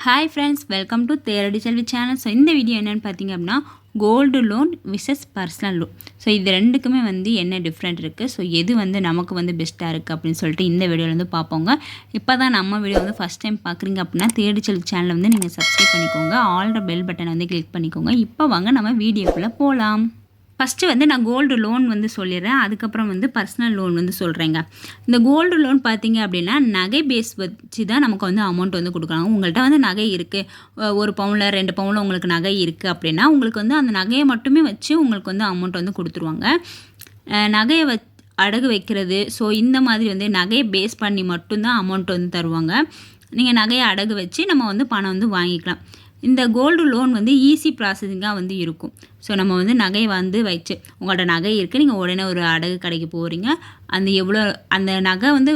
Hi friends welcome to Theradi Selvi channel so இந்த video என்னென்னு பார்த்தீங்க அப்படின்னா gold loan versus personal loan so இது ரெண்டுக்குமே வந்து என்ன டிஃப்ரெண்ட் இருக்குது ஸோ எது வந்து நமக்கு வந்து பெஸ்ட்டாக இருக்குது அப்படின்னு சொல்லிட்டு இந்த வீடியோவில் வந்து பார்ப்போங்க. இப்போ தான் நம்ம வீடியோ வந்து ஃபஸ்ட் டைம் பார்க்குறீங்க அப்படின்னா தேடி செல்வி சேனலை வந்து நீங்கள் சப்ஸ்கிரைப் பண்ணிக்கோங்க. ஆல்ரெடி பெல் பட்டனை வந்து கிளிக் பண்ணிக்கோங்க. இப்போ வாங்க நம்ம வீடியோக்குள்ளே போகலாம் ஃபஸ்ட்டு வந்து நான் கோல்டு லோன் வந்து சொல்லிடுறேன். அதுக்கப்புறம் வந்து பர்சனல் லோன் வந்து சொல்கிறேங்க இந்த கோல்டு லோன் பார்த்தீங்க அப்படின்னா நகை பேஸ் வச்சு தான் நமக்கு வந்து அமௌண்ட் வந்து கொடுக்குறாங்க. உங்கள்கிட்ட வந்து நகை இருக்குது ஒரு பவுனில் ரெண்டு பவுனில் உங்களுக்கு நகை இருக்குது அப்படின்னா உங்களுக்கு வந்து அந்த நகையை மட்டுமே வச்சு உங்களுக்கு வந்து அமௌண்ட் வந்து கொடுத்துருவாங்க. நகையை வ அடகு வைக்கிறது. ஸோ இந்த மாதிரி வந்து நகையை பேஸ் பண்ணி மட்டும்தான் அமௌண்ட் வந்து தருவாங்க. நீங்கள் நகையை அடகு வச்சு நம்ம வந்து பணம் வந்து வாங்கிக்கலாம். இந்த கோல்டு லோன் வந்து ஈஸி ப்ராசஸிங்காக வந்து இருக்கும். ஸோ நம்ம வந்து நகையை வந்து வச்சு உங்கள்கிட்ட நகை இருக்குது நீங்கள் உடனே ஒரு அடகு கடைக்கு போகிறீங்க அந்த எவ்வளோ அந்த நகை வந்து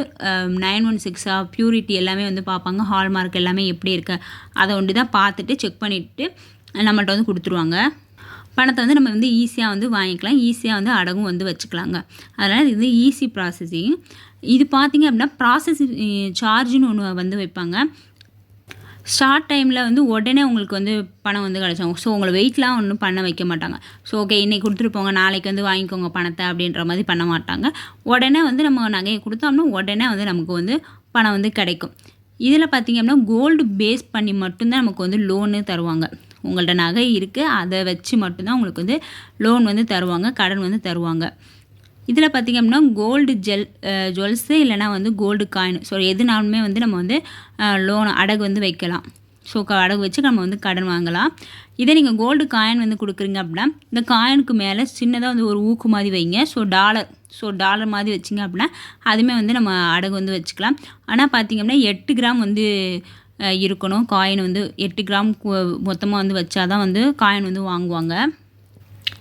நைன் ஒன் சிக்ஸா ப்யூரிட்டி எல்லாமே வந்து பார்ப்பாங்க ஹால்மார்க் எல்லாமே எப்படி இருக்கு அதை ஒன்று தான் பார்த்துட்டு செக் பண்ணிவிட்டு நம்மள்ட்ட வந்து கொடுத்துருவாங்க. பணத்தை வந்து நம்ம வந்து ஈஸியாக வந்து வாங்கிக்கலாம். ஈஸியாக வந்து அடகும் வந்து வச்சுக்கலாங்க. அதனால் இது வந்து ஈஸி ப்ராசஸிங் இது பார்த்தீங்க அப்படின்னா ப்ராசஸிங் சார்ஜுன்னு ஒன்று வந்து வைப்பாங்க. ஸ்டார்ட் டைமில் வந்து உடனே உங்களுக்கு வந்து பணம் வந்து கிடச்சாங்க ஸோ உங்களை வெயிட்லாம் ஒன்றும் பண்ண வைக்க மாட்டாங்க. ஸோ ஓகே இன்றைக்கி கொடுத்துருப்போங்க நாளைக்கு வந்து வாங்கிக்கோங்க பணத்தை அப்படின்ற மாதிரி பண்ண மாட்டாங்க. உடனே வந்து நம்ம நகையை கொடுத்தோம்னா உடனே வந்து நமக்கு வந்து பணம் வந்து கிடைக்கும். இதில் பார்த்திங்க அப்படின்னா கோல்டு பேஸ் பண்ணி மட்டும்தான் நமக்கு வந்து லோனு தருவாங்க. உங்கள்ட்ட நகை இருக்குது அதை வச்சு மட்டும்தான் உங்களுக்கு வந்து லோன் வந்து தருவாங்க கடன் வந்து தருவாங்க. இதில் பார்த்திங்க அப்படின்னா கோல்டு ஜெல் ஜுவல்ஸு இல்லைனா வந்து கோல்டு காயின் ஸோ எதுனாலுமே வந்து நம்ம வந்து லோன் அடகு வந்து வைக்கலாம். ஸோ அடகு வச்சு நம்ம வந்து கடன் வாங்கலாம். இதே நீங்கள் கோல்டு காயின் வந்து கொடுக்குறீங்க அப்படின்னா இந்த காயினுக்கு மேலே சின்னதாக வந்து ஒரு ஊக்கு மாதிரி வைங்க. ஸோ டாலர் ஸோ டாலர் மாதிரி வச்சிங்க அப்படின்னா அதுவுமே வந்து நம்ம அடகு வந்து வச்சுக்கலாம். ஆனால் பார்த்திங்க அப்படின்னா எட்டு கிராம் வந்து இருக்கணும். காயின் வந்து எட்டு கிராம் மொத்தமாக வந்து வச்சாதான் வந்து காயின் வந்து வாங்குவாங்க.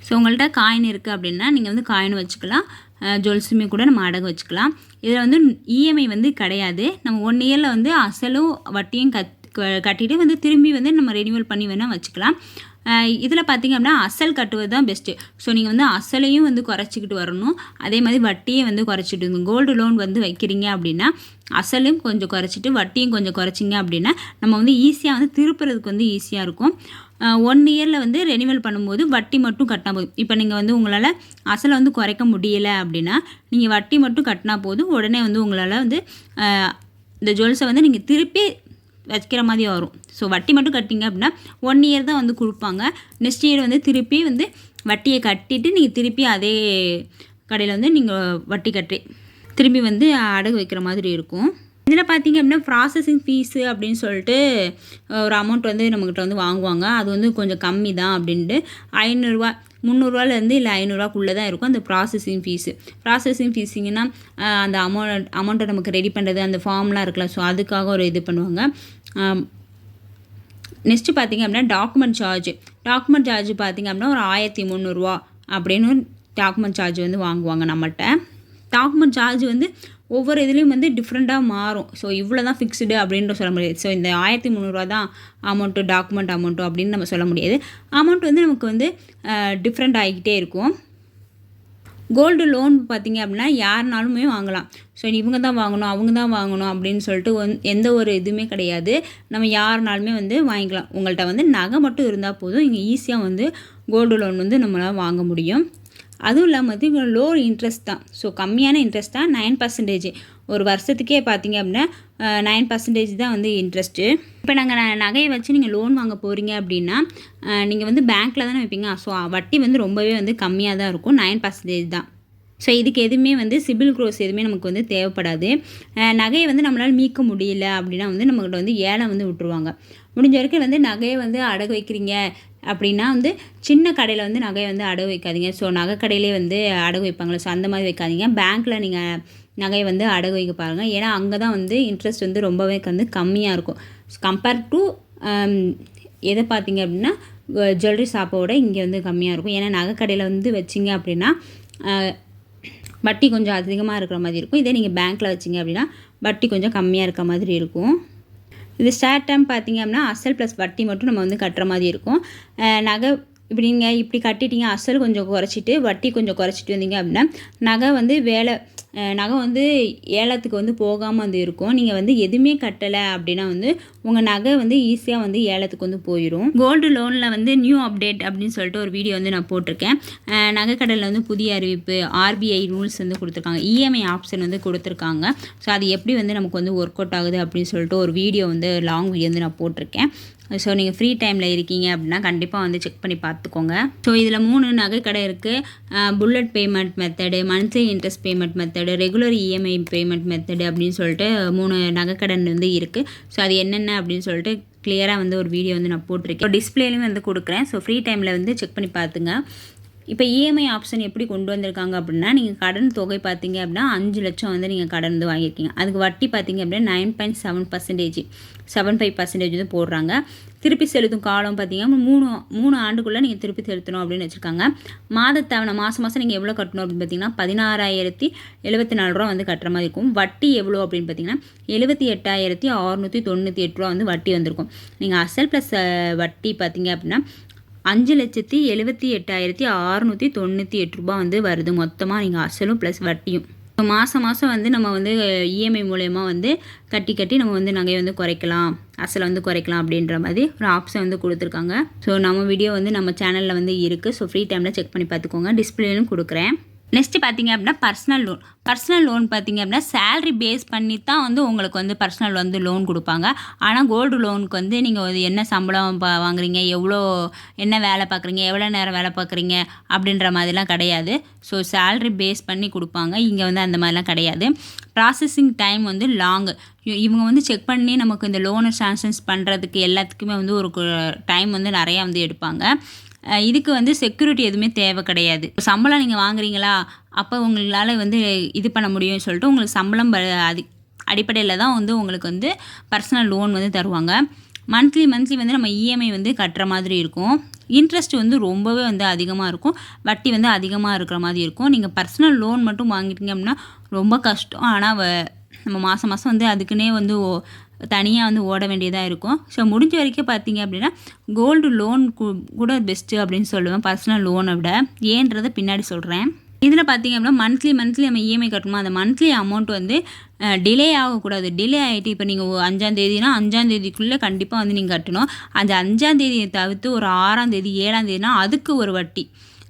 ஸோ உங்கள்கிட்ட காயின் இருக்குது அப்படின்னா நீங்கள் வந்து காயின் வச்சுக்கலாம். ஜுவல்ஸுமே கூட நம்ம அடகு வச்சுக்கலாம். இதில் வந்து இஎம்ஐ வந்து கிடையாது. நம்ம ஒன் இயரில் வந்து அசலும் வட்டியும் கட் க- கட்டிட்டு வந்து திரும்பி வந்து நம்ம ரெனியூவல் பண்ணி வேணால் வச்சுக்கலாம். இதில் பார்த்தீங்க அப்படின்னா அசல் கட்டுவது தான் பெஸ்ட்டு ஸோ நீங்கள் வந்து அசலையும் வந்து குறைச்சிக்கிட்டு வரணும். அதே மாதிரி வட்டியை வந்து குறைச்சிட்டு கோல்டு லோன் வந்து வைக்கிறீங்க அப்படின்னா அசலும் கொஞ்சம் குறைச்சிட்டு வட்டியும் கொஞ்சம் குறைச்சிங்க அப்படின்னா நம்ம வந்து ஈஸியாக வந்து திருப்புறதுக்கு வந்து ஈஸியாக இருக்கும். ஒன் இயரில் வந்து ரெனிவல் பண்ணும்போது வட்டி மட்டும் கட்டினா போதும். இப்போ நீங்கள் வந்து உங்களால் அசலை வந்து குறைக்க முடியலை அப்படின்னா நீங்கள் வட்டி மட்டும் கட்டினா போதும். உடனே வந்து உங்களால் வந்து இந்த ஜுவல்ஸை வந்து நீங்கள் திருப்பி வைக்கிற மாதிரி வரும். ஸோ வட்டி மட்டும் கட்டிங்க அப்படின்னா ஒன் இயர் தான் வந்து கொடுப்பாங்க. நெக்ஸ்ட் இயர் வந்து திருப்பி வந்து வட்டியை கட்டிட்டு நீங்கள் திருப்பி அதே கடையில் வந்து நீங்கள் வட்டி கட்டி திரும்பி வந்து அடகு வைக்கிற மாதிரி இருக்கும். இதில் பார்த்தீங்க அப்படின்னா ப்ராசஸிங் ஃபீஸு அப்படின்னு சொல்லிட்டு ஒரு அமௌண்ட் வந்து நம்மக்கிட்ட வந்து வாங்குவாங்க. அது வந்து கொஞ்சம் கம்மி தான் அப்படின்ட்டு ஐநூறுரூவா முந்நூறுரூவாலேருந்து இல்லை ஐநூறுரூவாக்குள்ளே தான் இருக்கும் அந்த ப்ராசஸிங் ஃபீஸு ப்ராசஸிங் ஃபீஸிங்கன்னா அந்த அமௌண்ட் அமௌண்ட்டை நமக்கு ரெடி பண்ணுறது அந்த ஃபார்ம்லாம் இருக்கலாம் ஸோ அதுக்காக ஒரு இது பண்ணுவாங்க. நெக்ஸ்ட்டு பார்த்தீங்க அப்படின்னா டாக்குமெண்ட் சார்ஜ் டாக்குமெண்ட் சார்ஜ் பார்த்தீங்க அப்படின்னா ஒரு ஆயிரத்தி முந்நூறுரூவா அப்படின்னு டாக்குமெண்ட் சார்ஜ் வந்து வாங்குவாங்க நம்மகிட்ட டாக்குமெண்ட் சார்ஜ் வந்து ஒவ்வொரு இதுலேயும் வந்து டிஃப்ரெண்ட்டாக மாறும். ஸோ இவ்வளோ தான் ஃபிக்ஸ்டு அப்படின்ற சொல்ல முடியாது. ஸோ இந்த ஆயிரத்தி முந்நூறுரூவா தான் அமௌண்ட்டு டாக்குமெண்ட் அமௌண்ட்டு அப்படின்னு நம்ம சொல்ல முடியாது. அமௌண்ட் வந்து நமக்கு வந்து டிஃப்ரெண்ட் ஆகிக்கிட்டே இருக்கும். கோல்டு லோன் பார்த்தீங்க அப்படின்னா யாருனாலுமே வாங்கலாம். ஸோ இவங்க தான் வாங்கணும் அவங்க தான் வாங்கணும் அப்படின்னு சொல்லிட்டு ஒன் எந்த ஒரு இதுவுமே கிடையாது. நம்ம யாருனாலுமே வந்து வாங்கிக்கலாம். உங்கள்கிட்ட வந்து நகை மட்டும் இருந்தால் போதும். இங்கே ஈஸியாக வந்து கோல்டு லோன் வந்து நம்மளால் வாங்க முடியும். அதுவும் இல்லாமல் வந்து இங்கே லோ இன்ட்ரெஸ்ட் தான். ஸோ கம்மியான இன்ட்ரெஸ்ட் தான் நைன் பர்சன்டேஜ் ஒரு வருஷத்துக்கே பார்த்தீங்க அப்படின்னா நைன் பர்சன்டேஜ் தான் வந்து இன்ட்ரெஸ்ட்டு இப்போ நாங்கள் நகையை வச்சு நீங்கள் லோன் வாங்க போகிறீங்க அப்படின்னா நீங்கள் வந்து பேங்க்கில் தானே வைப்பீங்க? ஸோ வட்டி வந்து ரொம்பவே வந்து கம்மியாக தான் இருக்கும் நைன் பர்சன்டேஜ் தான். ஸோ இதுக்கு எதுவுமே வந்து சிபில் க்ரோஸ் எதுவுமே நமக்கு வந்து தேவைப்படாது. நகையை வந்து நம்மளால் மீட்க முடியல அப்படின்னா வந்து நம்மக்கிட்ட வந்து ஏலம் வந்து விட்டுருவாங்க. முடிஞ்ச வரைக்கும் வந்து நகையை வந்து அடகு வைக்கிறீங்க. அப்படின்னா வந்து சின்ன கடையில் வந்து நகையை வந்து அடகு வைக்காதீங்க. ஸோ நகை கடையிலே வந்து அடகு வைப்பாங்களே? ஸோ அந்த மாதிரி வைக்காதீங்க. பேங்க்கில் நீங்கள் நகையை வந்து அடகு வைக்க பாருங்கள் ஏன்னா அங்கே தான் வந்து இன்ட்ரெஸ்ட் வந்து ரொம்பவே வந்து கம்மியாக இருக்கும். கம்பேர் டு um, எதை பார்த்தீங்க அப்படின்னா ஜுவல்லரி ஷாப்போட இங்கே வந்து கம்மியாக இருக்கும். ஏன்னா நகை கடையில் வந்து வச்சிங்க அப்படின்னா வட்டி கொஞ்சம் அதிகமாக இருக்கிற மாதிரி இருக்கும். இதே நீங்கள் பேங்க்கில் வச்சிங்க அப்படின்னா வட்டி கொஞ்சம் கம்மியாக இருக்க மாதிரி இருக்கும். இது ஸ்டார்ட் டைம் பார்த்தீங்க அப்படின்னா அசல் ப்ளஸ் வட்டி மட்டும் நம்ம வந்து கட்டுற மாதிரி இருக்கும். நகை இப்படி நீங்கள் இப்படி கட்டிட்டீங்க அசல் கொஞ்சம் குறைச்சிட்டு வட்டி கொஞ்சம் குறைச்சிட்டு வந்தீங்க அப்படின்னா நகை வந்து வேலை நகை வந்து ஏலத்துக்கு வந்து போகாமல் வந்து இருக்கும். நீங்கள் வந்து எதுவுமே கட்டலை அப்படின்னா வந்து உங்கள் நகை வந்து ஈஸியாக வந்து ஏலத்துக்கு வந்து போயிடும் கோல்டு லோனில் வந்து நியூ அப்டேட் அப்படின்னு சொல்லிட்டு ஒரு வீடியோ வந்து நான் போட்டிருக்கேன். நகை கடலில் வந்து புதிய அறிவிப்பு ஆர்பிஐ ரூல்ஸ் வந்து கொடுத்துருக்காங்க. இஎம்ஐ ஆப்ஷன் வந்து கொடுத்துருக்காங்க. ஸோ அது எப்படி வந்து நமக்கு வந்து ஒர்க் அவுட் ஆகுது அப்படின்னு சொல்லிட்டு ஒரு வீடியோ வந்து லாங் வீடியோ வந்து நான் போட்டிருக்கேன். ஸோ நீங்கள் ஃப்ரீ டைமில் இருக்கீங்க அப்படின்னா கண்டிப்பாக வந்து செக் பண்ணி பார்த்துக்கோங்க. ஸோ இதில் மூணு நகைக்கடை இருக்குது bullet payment method monthly interest payment method regular EMI payment method அப்படின்னு சொல்லிட்டு மூணு நகைக்கடன் வந்து இருக்குது ஸோ அது என்னென்ன அப்படின்னு சொல்லிட்டு கிளியராக வந்து ஒரு வீடியோ வந்து நான் போட்டிருக்கேன். டிஸ்பிளேலையும் வந்து கொடுக்குறேன். ஸோ ஃப்ரீ டைமில் வந்து செக் பண்ணி பார்த்துங்க. இப்போ இஎம்ஐ ஆப்ஷன் எப்படி கொண்டு வந்திருக்காங்க அப்படின்னா நீங்கள் கடன் தொகை பார்த்தீங்க அப்படின்னா அஞ்சு லட்சம் வந்து நீங்கள் கடன் வந்து வாங்கியிருக்கீங்க. அதுக்கு வட்டி பார்த்தீங்க அப்படின்னா nine point seven percentage seven five percentage வந்து போடுறாங்க. திருப்பி செலுத்தும் காலம் பார்த்தீங்கன்னா மூணு மூணு ஆண்டுக்குள்ளே நீங்கள் திருப்பி செலுத்தணும் அப்படின்னு வச்சுருக்காங்க. மாதத்தவணை மாதம் மாதம் நீங்கள் எவ்வளோ கட்டணும் அப்படின்னு பார்த்தீங்கன்னா பதினாறாயிரத்தி எழுபத்தி நாலு ரூபா வந்து கட்டுற மாதிரி இருக்கும். வட்டி எவ்வளோ அப்படின்னு பார்த்தீங்கன்னா எழுபத்தி எட்டாயிரத்தி அறுநூற்றி தொண்ணூற்றி எட்டு ரூபா வந்து வட்டி வந்திருக்கும். நீங்கள் அசல் ப்ளஸ் வட்டி பார்த்தீங்க அப்படின்னா அஞ்சு லட்சத்தி எழுபத்தி எட்டாயிரத்தி அறுநூற்றி தொண்ணூற்றி எட்டு ரூபா வந்து வருது. மொத்தமாக நீங்கள் அசலும் ப்ளஸ் வட்டியும். இப்போ மாதம் மாதம் வந்து நம்ம வந்து இஎம்ஐ மூலயமா வந்து கட்டி கட்டி நம்ம வந்து நகையை வந்து குறைக்கலாம். அசலை வந்து குறைக்கலாம் அப்படின்ற மாதிரி ஒரு ஆப்ஷன் வந்து கொடுத்துருக்காங்க. ஸோ நம்ம வீடியோ வந்து நம்ம சேனலில் வந்து இருக்குது ஸோ ஃப்ரீ டைமில் செக் பண்ணி பார்த்துக்கோங்க. டிஸ்பிளேலும் கொடுக்குறேன். நெக்ஸ்ட்டு பார்த்தீங்க அப்படின்னா பர்சனல் லோன் பர்சனல் லோன் பார்த்தீங்க அப்படின்னா சேலரி பேஸ் பண்ணி தான் வந்து உங்களுக்கு வந்து பர்சனல் வந்து லோன் கொடுப்பாங்க. ஆனால் கோல்டு லோனுக்கு வந்து நீங்கள் என்ன சம்பளம் பா வாங்குறீங்க? எவ்வளோ என்ன வேலை பார்க்குறீங்க? எவ்வளோ நேரம் வேலை பார்க்குறீங்க? அப்படின்ற மாதிரிலாம் கிடையாது. ஸோ சேலரி பேஸ் பண்ணி கொடுப்பாங்க. இங்கே வந்து அந்த மாதிரிலாம் கிடையாது. ப்ராசஸிங் டைம் வந்து லாங்கு இவங்க வந்து செக் பண்ணி நமக்கு இந்த லோனை சாங்ஷன்ஸ் பண்ணுறதுக்கு எல்லாத்துக்குமே வந்து ஒரு டைம் வந்து நிறையா வந்து எடுப்பாங்க. இதுக்கு வந்து செக்யூரிட்டி எதுவுமே தேவை கிடையாது. சம்பளம் நீங்கள் வாங்குறீங்களா? அப்போ உங்களால் வந்து இது பண்ண முடியும்னு சொல்லிட்டு உங்களுக்கு சம்பளம் ப- அது அடிப்படையில் தான் வந்து உங்களுக்கு வந்து பர்சனல் லோன் வந்து தருவாங்க. மந்த்லி மந்த்லி வந்து நம்ம இஎம்ஐ வந்து கட்டுற மாதிரி இருக்கும். இன்ட்ரெஸ்ட் வந்து ரொம்பவே வந்து அதிகமாக இருக்கும். வட்டி வந்து அதிகமாக இருக்கிற மாதிரி இருக்கும். நீங்கள் பர்சனல் லோன் மட்டும் வாங்கிட்டீங்க அப்படின்னா ரொம்ப கஷ்டம். ஆனால் வ- நம்ம மாதம் மாதம் வந்து அதுக்குன்னே வந்து தனியாக வந்து ஓட வேண்டியதாக இருக்கும். ஸோ முடிஞ்ச வரைக்கும் பார்த்தீங்க அப்படின்னா கோல்டு லோன் கூட பெஸ்ட்டு அப்படின்னு சொல்லுவேன். பர்சனல் லோனை விட. ஏன்றதை பின்னாடி சொல்கிறேன் இதில் பார்த்தீங்க அப்படின்னா மந்த்லி மந்த்லி நம்ம இஎம்ஐ கட்டணுமா? அந்த மந்த்லி அமௌண்ட் வந்து டிலே ஆகக்கூடாது. டிலே ஆகிட்டு இப்போ நீங்கள் அஞ்சாந்தேதினா அஞ்சாந்தேதிக்குள்ளே கண்டிப்பாக வந்து நீங்கள் கட்டணும். அந்த அஞ்சாந்தேதியை தவிர்த்து ஒரு ஆறாந்தேதி ஏழாந்தேதினா அதுக்கு ஒரு வட்டி.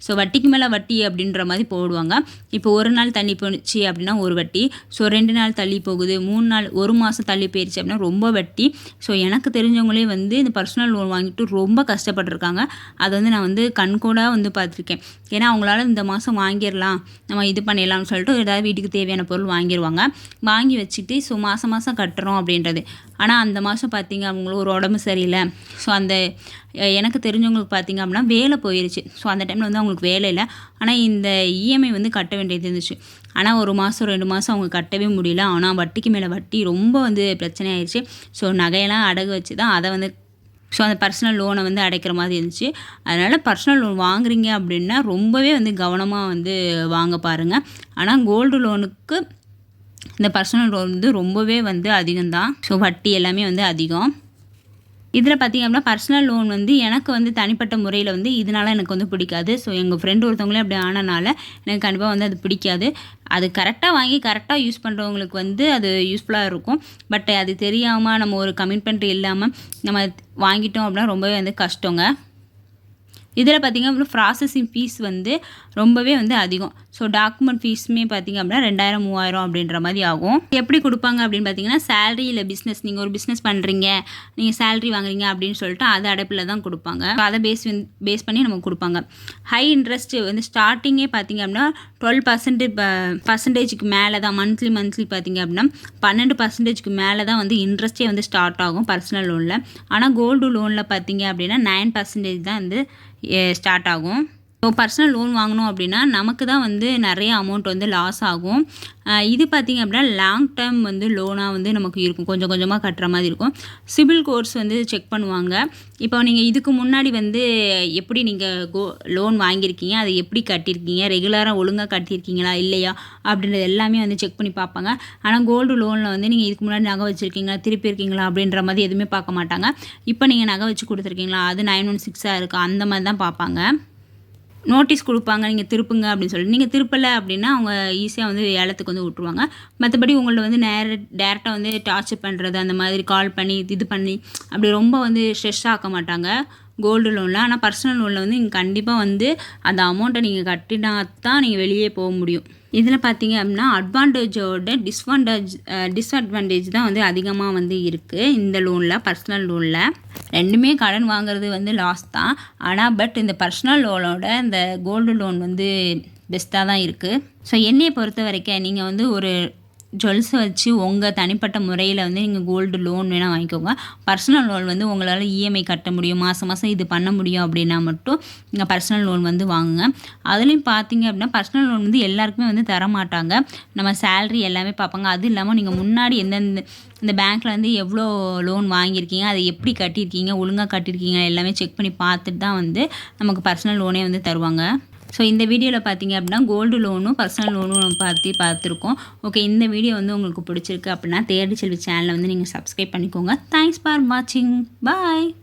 ஸோ வட்டிக்கு மேலே வட்டி அப்படின்ற மாதிரி போடுவாங்க. இப்போ ஒரு நாள் தள்ளி போச்சு அப்படின்னா ஒரு வட்டி. ஸோ ரெண்டு நாள் தள்ளி போகுது. மூணு நாள் ஒரு மாதம் தள்ளி போயிடுச்சு அப்படின்னா ரொம்ப வட்டி. ஸோ எனக்கு தெரிஞ்சவங்களே வந்து இந்த பர்சனல் லோன் வாங்கிட்டு ரொம்ப கஷ்டப்பட்டிருக்காங்க. அதை வந்து நான் வந்து கண்கூடாக வந்து பார்த்துருக்கேன். ஏன்னா அவங்களால இந்த மாதம் வாங்கிடலாம். நம்ம இது பண்ணிடலாம்னு சொல்லிட்டு ஏதாவது வீட்டுக்கு தேவையான பொருள் வாங்கிடுவாங்க வாங்கி வச்சுட்டு ஸோ மாதம் மாதம் கட்டுறோம் அப்படின்றது. ஆனால் அந்த மாதம் பார்த்தீங்க அவங்களுக்கு ஒரு உடம்பு சரியில்லை. ஸோ அந்த எனக்கு தெரிஞ்சவங்களுக்கு பார்த்தீங்க அப்படின்னா வேலை போயிருச்சு. ஸோ அந்த டைமில் வந்து அவங்களுக்கு வேலை இல்லை. ஆனால் இந்த இஎம்ஐ வந்து கட்ட வேண்டியது இருந்துச்சு. ஆனால் ஒரு மாதம் ரெண்டு மாதம் அவங்க கட்டவே முடியல. ஆனால் வட்டிக்கு மேலே வட்டி ரொம்ப வந்து பிரச்சனை ஆயிடுச்சு ஸோ நகையெல்லாம் அடகு வச்சு தான் அதை வந்து ஸோ அந்த பர்சனல் லோனை வந்து அடைக்கிற மாதிரி இருந்துச்சு. அதனால் பர்சனல் லோன் வாங்குறீங்க அப்படின்னா ரொம்பவே வந்து கவனமாக வந்து வாங்க பாருங்கள் ஆனால் கோல்டு லோனுக்கு இந்த பர்சனல் லோன் வந்து ரொம்பவே வந்து அதிகம்தான். ஸோ வட்டி எல்லாமே வந்து அதிகம். இதில் பார்த்திங்க அப்படின்னா பர்சனல் லோன் வந்து எனக்கு வந்து தனிப்பட்ட முறையில் வந்து இதனால எனக்கு வந்து பிடிக்காது. ஸோ எங்கள் ஃப்ரெண்டு ஒருத்தவங்களே அப்படி ஆனனால எனக்கு கண்டிப்பாக வந்து அது பிடிக்காது. அது கரெக்டாக வாங்கி கரெக்டாக யூஸ் பண்ணுறவங்களுக்கு வந்து அது யூஸ்ஃபுல்லாக இருக்கும். பட் அது தெரியாமல் நம்ம ஒரு கமிட்மெண்ட் இல்லாமல் நம்ம வாங்கிட்டோம் அப்படின்னா ரொம்பவே வந்து கஷ்டங்க. இதில் பார்த்திங்க அப்படின்னா ப்ராசஸிங் ஃபீஸ் வந்து ரொம்பவே வந்து அதிகம். ஸோ டாக்குமெண்ட் ஃபீஸுமே பார்த்திங்க அப்படின்னா ரெண்டாயிரம் மூவாயிரம் அப்படின்ற மாதிரி ஆகும். எப்படி கொடுப்பாங்க அப்படின்னு பார்த்தீங்கன்னா சேலரி இல்லை பிஸ்னஸ் நீங்கள் ஒரு பிஸ்னஸ் பண்ணுறீங்க நீங்கள் சேலரி வாங்குறீங்க அப்படின்னு சொல்லிட்டு அது அடைப்பில் தான் கொடுப்பாங்க. அதை பேஸ் பேஸ் பண்ணி நமக்கு கொடுப்பாங்க. ஹை இன்ட்ரெஸ்ட் வந்து ஸ்டார்டிங்கே பார்த்திங்க அப்படின்னா டுவெல் பர்சன்ட் பர்சன்டேஜுக்கு மேலே தான் மந்த்லி மந்த்லி பார்த்திங்க அப்படின்னா பன்னெண்டு பர்சன்டேஜ்க்கு மேலே தான் வந்து இன்ட்ரெஸ்ட்டே வந்து ஸ்டார்ட் ஆகும் பர்சனல் லோனில் ஆனால் கோல்டு லோனில் பார்த்தீங்க அப்படின்னா நைன் பர்சன்டேஜ் தான் வந்து ஸ்டார்ட் ஆகும். ஸோ பர்சனல் லோன் வாங்கணும் அப்படின்னா நமக்கு தான் வந்து நிறைய அமௌண்ட் வந்து லாஸ் ஆகும். இது பார்த்திங்க அப்படின்னா லாங் டேர்ம் வந்து லோனாக வந்து நமக்கு இருக்கும். கொஞ்சம் கொஞ்சமாக கட்டுற மாதிரி இருக்கும். சிபில் கோர்ஸ் வந்து செக் பண்ணுவாங்க. இப்போ நீங்கள் இதுக்கு முன்னாடி வந்து எப்படி நீங்கள் கோ லோன் வாங்கியிருக்கீங்க? அதை எப்படி கட்டியிருக்கீங்க? ரெகுலராக ஒழுங்காக கட்டியிருக்கீங்களா? இல்லையா? அப்படின்றது எல்லாமே வந்து செக் பண்ணி பார்ப்பாங்க. ஆனால் கோல்டு லோனில் வந்து நீங்கள் இதுக்கு முன்னாடி நகை வச்சுருக்கீங்களா? திருப்பி இருக்கீங்களா? அப்படின்ற மாதிரி எதுவுமே பார்க்க மாட்டாங்க. இப்போ நீங்கள் நகை வச்சு கொடுத்துருக்கீங்களா? அது நைன் ஒன் சிக்ஸாக இருக்கா? அந்த மாதிரி தான் பார்ப்பாங்க. நோட்டீஸ் கொடுப்பாங்க நீங்கள் திருப்புங்க அப்படின்னு சொல்லிட்டு. நீங்கள் திருப்பலை அப்படின்னா அவங்க ஈஸியாக வந்து ஏலத்துக்கு வந்து விட்ருவாங்க மற்றபடி உங்கள்ட்ட வந்து நேர டேரெக்டாக வந்து டார்ச்சர் பண்ணுறது அந்த மாதிரி கால் பண்ணி இது பண்ணி அப்படி ரொம்ப வந்து ஸ்ட்ரெஸ் ஆக்க மாட்டாங்க. கோல்டு லோனில் ஆனால் பர்சனல் லோனில் வந்து நீங்கள் கண்டிப்பாக வந்து அந்த அமௌண்ட்டை நீங்கள் கட்டினா தான் நீங்கள் வெளியே போக முடியும். இதில் பார்த்தீங்க அப்படின்னா அட்வான்டேஜோட டிஸ்வான்டேஜ் டிஸ்அட்வான்டேஜ் தான் வந்து அதிகமாக வந்து இருக்குது இந்த லோனில் பர்சனல் லோனில் ரெண்டுமே கடன் வாங்குறது வந்து லாஸ் தான். ஆனால் பட் இந்த பர்சனல் லோனோட இந்த கோல்டு லோன் வந்து பெஸ்ட்டாக தான் இருக்குது ஸோ என்னையை பொறுத்த வரைக்கும் நீங்கள் வந்து ஒரு ஜுவல்ஸை வச்சு உங்கள் தனிப்பட்ட முறையில் வந்து நீங்கள் கோல்டு லோன் வேணால் வாங்கிக்கோங்க. பர்சனல் லோன் வந்து உங்களால் இஎம்ஐ கட்ட முடியும். மாதம் மாதம் இது பண்ண முடியும் அப்படின்னா மட்டும் நீங்கள் பர்சனல் லோன் வந்து வாங்குங்க. அதுலேயும் பார்த்தீங்க அப்படின்னா பர்சனல் லோன் வந்து எல்லாருக்குமே வந்து தர மாட்டாங்க நம்ம சேல்ரி எல்லாமே பார்ப்பாங்க அது இல்லாமல் நீங்கள் முன்னாடி எந்தெந்த இந்த பேங்க்கில் வந்து எவ்வளோ லோன் வாங்கியிருக்கீங்க அதை எப்படி கட்டியிருக்கீங்க ஒழுங்காக கட்டியிருக்கீங்க எல்லாமே செக் பண்ணி பார்த்துட்டு தான் வந்து நமக்கு பர்சனல் லோனே வந்து தருவாங்க. ஸோ இந்த வீடியோவில் பார்த்தீங்க அப்படின்னா கோல்டு லோனும் பர்சனல் லோனும் நம்ம பார்த்து பார்த்துருக்கோம் ஓகே இந்த வீடியோ வந்து உங்களுக்கு பிடிச்சிருக்கு அப்படின்னா தேர்டு செல்வி சேனலை வந்து நீங்கள் சப்ஸ்கிரைப் பண்ணிக்கோங்க. தேங்க்ஸ் ஃபார் வாட்சிங் பாய்